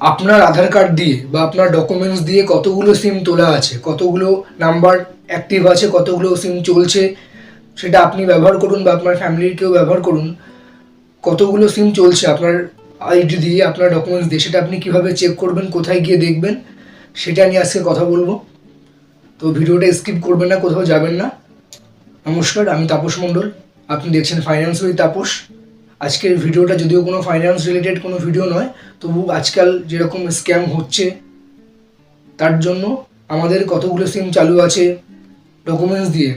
আপনার আধার কার্ড দিয়ে বা আপনার ডকুমেন্টস দিয়ে কতগুলো সিম তোলা আছে? কতগুলো নাম্বার অ্যাক্টিভ আছে? কতগুলো সিম চলছে? সেটা আপনি ব্যবহার করুন বা আপনার ফ্যামিলির কেউ ব্যবহার করুন। কতগুলো সিম চলছে? আপনার আইডি দিয়ে আপনার ডকুমেন্টস দিয়ে সেটা আপনি কীভাবে চেক করবেন? কোথায় গিয়ে দেখবেন? সেটা নিয়ে আজকে কথা বলব। তো ভিডিওটা স্কিপ করবেন না, কোথাও যাবেন না। নমস্কার, আমি তাপস মণ্ডল। আপনি দেখছেন ফাইন্যান্স উইথ তাপস। আজকের ভিডিওটা যদিও কোনো ফাইন্যান্স রিলেটেড কোনো ভিডিও নয়, তবু আজকাল যেরকম স্ক্যাম হচ্ছে, তার জন্য আমাদের কতগুলো সিম চালু আছে ডকুমেন্টস দিয়ে।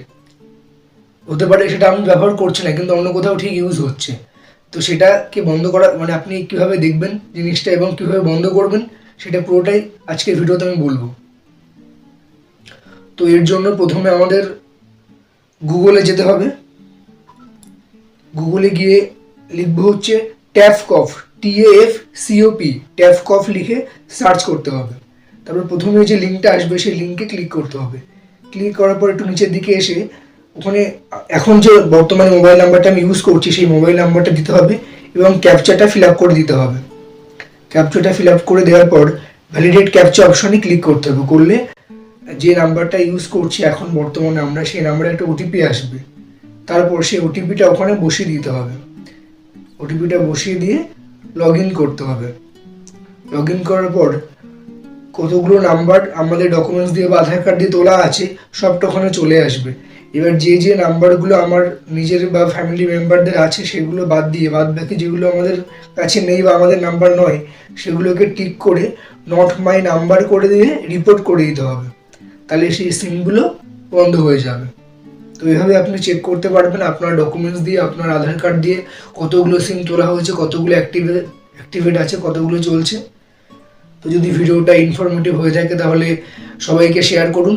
হতে পারে সেটা আমি ব্যবহার করছি না, কিন্তু অন্য কোথাও ঠিক ইউজ হচ্ছে। তো সেটাকে বন্ধ করা মানে আপনি কীভাবে দেখবেন জিনিসটা এবং কীভাবে বন্ধ করবেন, সেটা পুরোটাই আজকের ভিডিওতে আমি বলব। তো এর জন্য প্রথমে আমাদের গুগলে যেতে হবে। গুগলে গিয়ে লিখব হচ্ছে TAF cop TAF COP TAF cop লিখে সার্চ করতে হবে। তারপর প্রথমে যে লিঙ্কটা আসবে, সেই লিঙ্কে ক্লিক করতে হবে। ক্লিক করার পর একটু নিচের দিকে এসে ওখানে এখন যে বর্তমানে মোবাইল নাম্বারটা আমি ইউজ করছি, সেই মোবাইল নাম্বারটা দিতে হবে এবং ক্যাপচাটা ফিল আপ করে দিতে হবে। ক্যাপচাটা ফিল আপ করে দেওয়ার পর ভ্যালিডেট ক্যাপচা অপশনে ক্লিক করতে হবে। করলে যে নাম্বারটা ইউজ করছি এখন বর্তমানে আমরা, সেই নাম্বারে একটা ওটিপি আসবে। তারপর সেই ওটিপিটা ওখানে বসিয়ে দিতে হবে। ওটিপিটা বসিয়ে দিয়ে লগ ইন করতে হবে। লগ ইন করার পর কতগুলো নাম্বার আমাদের ডকুমেন্টস দিয়ে বা আধার কার্ড দিয়ে তোলা আছে সবটা ওখানে চলে আসবে। এবার যে যে নাম্বারগুলো আমার নিজের বা ফ্যামিলি মেম্বারদের আছে, সেগুলো বাদ দিয়ে বাদ বাকি যেগুলো আমাদের কাছে নেই বা আমাদের নাম্বার নয়, সেগুলোকে টিক করে নট মাই নাম্বার করে দিয়ে রিপোর্ট করে দিতে হবে। তাহলে সেই সিমগুলো বন্ধ হয়ে যাবে। তো এইভাবে আপনি চেক করতে পারবেন আপনার ডকুমেন্টস দিয়ে, আপনার আধার কার্ড দিয়ে কতগুলো সিম তোলা হয়েছে, কতগুলো অ্যাক্টিভেট অ্যাক্টিভেট আছে, কতগুলো চলছে। তো যদি ভিডিওটা ইনফরমেটিভ হয়ে থাকে তাহলে সবাইকে শেয়ার করুন।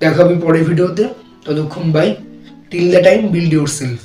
দেখা হবে পরের ভিডিওতে। ততক্ষণ bye till the time build yourself